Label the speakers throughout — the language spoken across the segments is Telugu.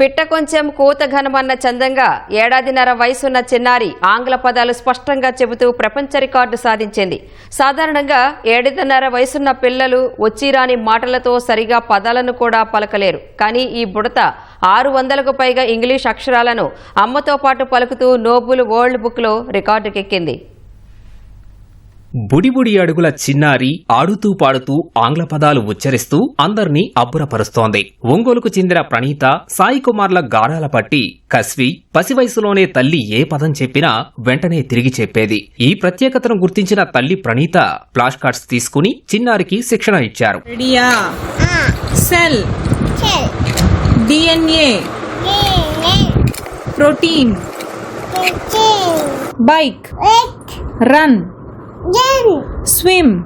Speaker 1: పిట్ట కొంచెం కూత ఘనమన్న చందంగా ఏడాదిన్నర వయసున్న చిన్నారి ఆంగ్ల పదాలు స్పష్టంగా చెబుతూ ప్రపంచ రికార్డు సాధించింది. సాధారణంగా ఏడాదిన్నర వయసున్న పిల్లలు వచ్చిరాని మాటలతో సరిగా పదాలను కూడా పలకలేరు. కానీ ఈ బుడత ఆరు వందలకు పైగా ఇంగ్లీష్ అక్షరాలను అమ్మతో పాటు పలుకుతూ నోబుల్ వరల్డ్ బుక్లో రికార్డుకెక్కింది.
Speaker 2: బుడిబుడి అడుగుల చిన్నారి ఆడుతూ పాడుతూ ఆంగ్ల పదాలు ఉచ్చరిస్తూ అందర్నీ అబ్బురపరుస్తోంది. ఒంగోలుకు చెందిన ప్రణీత సాయి కుమార్ల గారాల పట్టి కస్వి పసివయసులోనే తల్లి ఏ పదం చెప్పినా వెంటనే తిరిగి చెప్పేది. ఈ ప్రత్యేకతను గుర్తించిన తల్లి ప్రణీత ఫ్లాష్ కార్డ్స్ తీసుకుని చిన్నారికి శిక్షణ ఇచ్చారు.
Speaker 3: రెడీయా? Cell. DNA. Protein. Bike. Run. Swim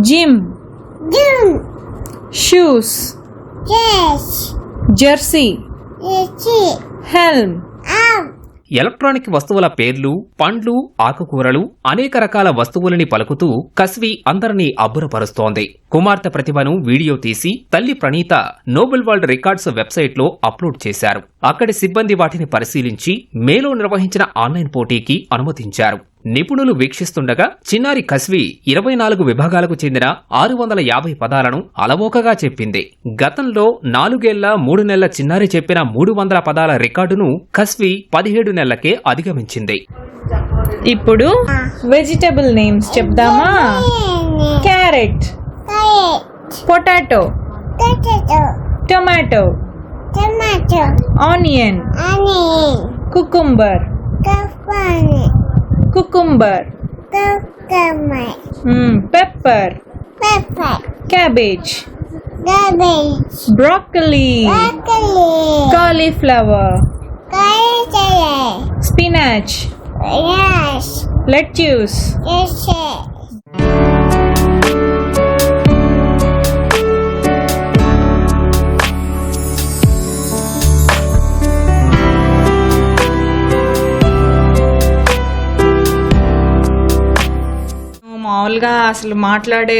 Speaker 3: gym shoes jersey helm
Speaker 2: electronic వస్తువుల పేర్లు పండ్లు ఆకుకూరలు అనేక రకాల వస్తువులని పలుకుతూ కస్వి అందరినీ అబ్బురపరుస్తోంది. కుమార్తె ప్రతిభను వీడియో తీసి తల్లి ప్రణీత నోబెల్ వరల్డ్ రికార్డ్స్ వెబ్సైట్లో అప్లోడ్ చేశారు. అక్కడి సిబ్బంది వాటిని పరిశీలించి మేలో నిర్వహించిన ఆన్లైన్ పోటీకి అనుమతించారు. నిపుణులు వీక్షిస్తుండగా చిన్నారి కస్వి ఇరవై నాలుగు విభాగాలకు చెందిన ఆరు వందల యాభై పదాలను అలవోకగా చెప్పింది. గతంలో నాలుగేళ్ళ మూడు నెలల చిన్నారి చెప్పిన మూడు వందల పదాల రికార్డును కస్వి పదిహేడు నెలలకే అధిగమించింది.
Speaker 3: ఇప్పుడు vegetable names చెప్దామా? Carrot potato tomato onion cucumber cucumber. Cucumber. Hmm, pepper. Pepper. Cabbage. Cabbage. Broccoli. Broccoli. Cauliflower. Cauliflower. Spinach. Spinach. Lettuce. Lettuce. మామూలుగా అసలు మాట్లాడే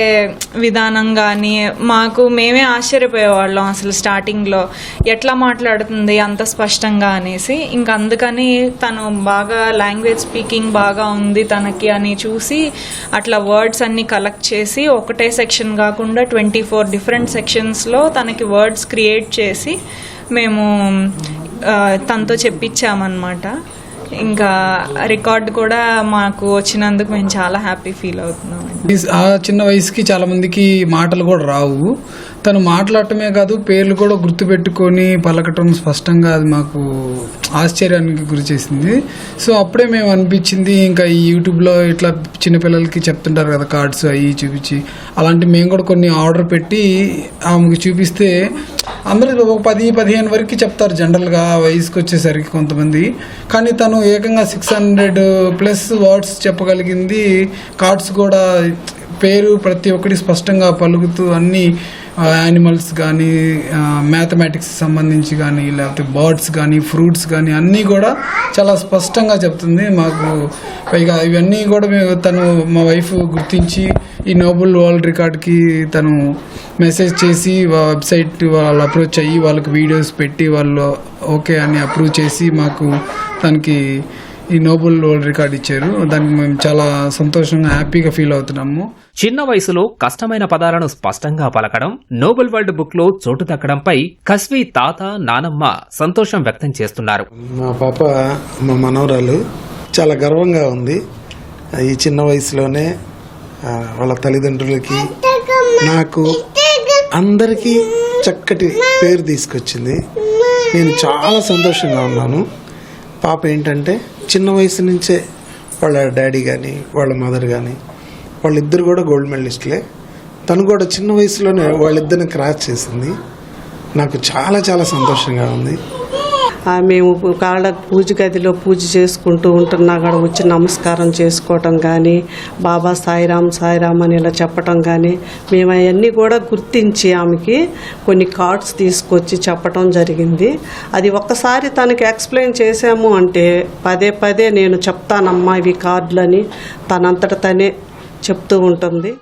Speaker 3: విధానం కానీ మాకు మేమే ఆశ్చర్యపోయేవాళ్ళం అసలు స్టార్టింగ్లో ఎట్లా మాట్లాడుతుంది అంత స్పష్టంగా అనేసి. ఇంక అందుకని తను బాగా లాంగ్వేజ్ స్పీకింగ్ బాగా ఉంది తనకి అని చూసి అట్లా వర్డ్స్ అన్ని కలెక్ట్ చేసి ఒకటే సెక్షన్ కాకుండా ట్వంటీ ఫోర్ డిఫరెంట్ సెక్షన్స్లో తనకి వర్డ్స్ క్రియేట్ చేసి మేము తనతో చెప్పించామన్నమాట. ఇంకా రికార్డ్ కూడా మాకు వచ్చినందుకు మేము చాలా హ్యాపీ ఫీల్ అవుతున్నాం
Speaker 4: ఆ చిన్న వయసుకి చాలా మందికి మాటలు కూడా రావు. తను మాట్లాడటమే కాదు పేర్లు కూడా గుర్తుపెట్టుకొని పలకటం స్పష్టంగా అది మాకు ఆశ్చర్యానికి గురి చేసింది సో అప్పుడే మేము అనిపించింది ఇంకా ఈ యూట్యూబ్లో ఇట్లా చిన్నపిల్లలకి చెప్తుంటారు కదా కార్డ్స్ అవి చూపించి. అలాంటి మేము కూడా కొన్ని ఆర్డర్ పెట్టి ఆమెకు చూపిస్తే అందరూ ఒక పది పదిహేను వరకు చెప్తారు జనరల్గా వయసుకు వయసుకి వచ్చేసరికి కొంతమంది. కానీ తను ఏకంగా సిక్స్ హండ్రెడ్ ప్లస్ వర్డ్స్ చెప్పగలిగింది. కార్డ్స్ కూడా పేరు ప్రతి ఒక్కటి స్పష్టంగా పలుకుతూ అన్నీ యానిమల్స్ కానీ మ్యాథమెటిక్స్ సంబంధించి కానీ లేకపోతే బర్డ్స్ కానీ ఫ్రూట్స్ కానీ అన్నీ కూడా చాలా స్పష్టంగా చెప్తుంది. మాకు పైగా ఇవన్నీ కూడా మేము తను మా వైఫ్ గుర్తించి ఈ నోబుల్ వరల్డ్ రికార్డ్కి తను మెసేజ్ చేసి వెబ్సైట్ వాళ్ళు అప్రోచ్ అయ్యి వాళ్ళకి వీడియోస్ పెట్టి వాళ్ళు ఓకే అని అప్రూవ్ చేసి మాకు తనకి ఈ నోబెల్ వరల్డ్ రికార్డ్ ఇచ్చారు. దానికి మేము చాలా సంతోషంగా హ్యాపీగా ఫీల్ అవుతున్నాము.
Speaker 2: చిన్న వయసులో కష్టమైన పదాలను స్పష్టంగా పలకడం నోబెల్ వరల్డ్ బుక్లో చోటు దక్కడంపై కస్వి తాత నానమ్మ సంతోషం వ్యక్తం చేస్తున్నారు.
Speaker 5: మా పాప మా మనవరాలు చాలా గర్వంగా ఉంది. ఈ చిన్న వయసులోనే వాళ్ళ తల్లిదండ్రులకి నాకు అందరికీ చక్కటి పేరు తీసుకొచ్చింది. నేను చాలా సంతోషంగా ఉన్నాను. పాప ఏంటంటే చిన్న వయసు నుంచే వాళ్ళ డాడీ కానీ వాళ్ళ మదర్ కానీ వాళ్ళిద్దరు కూడా గోల్డ్ మెడలిస్టులే. తను కూడా చిన్న వయసులోనే వాళ్ళిద్దరిని క్రాస్ చేసింది. నాకు చాలా చాలా సంతోషంగా ఉంది.
Speaker 6: మేము కాళ్ళ పూజ గదిలో పూజ చేసుకుంటూ ఉంటున్నా కూడా వచ్చి నమస్కారం చేసుకోవటం కానీ బాబా సాయిరామ్ సాయిరామ్ అని ఇలా చెప్పటం కానీ మేము అవన్నీ కూడా గుర్తించి ఆమెకి కొన్ని కార్డ్స్ తీసుకొచ్చి చెప్పటం జరిగింది. అది ఒక్కసారి తనకి ఎక్స్ప్లెయిన్ చేసాము అంటే పదే పదే నేను చెప్తానమ్మా ఇవి కార్డులని తనంతట తనే చెప్తూ ఉంటుంది.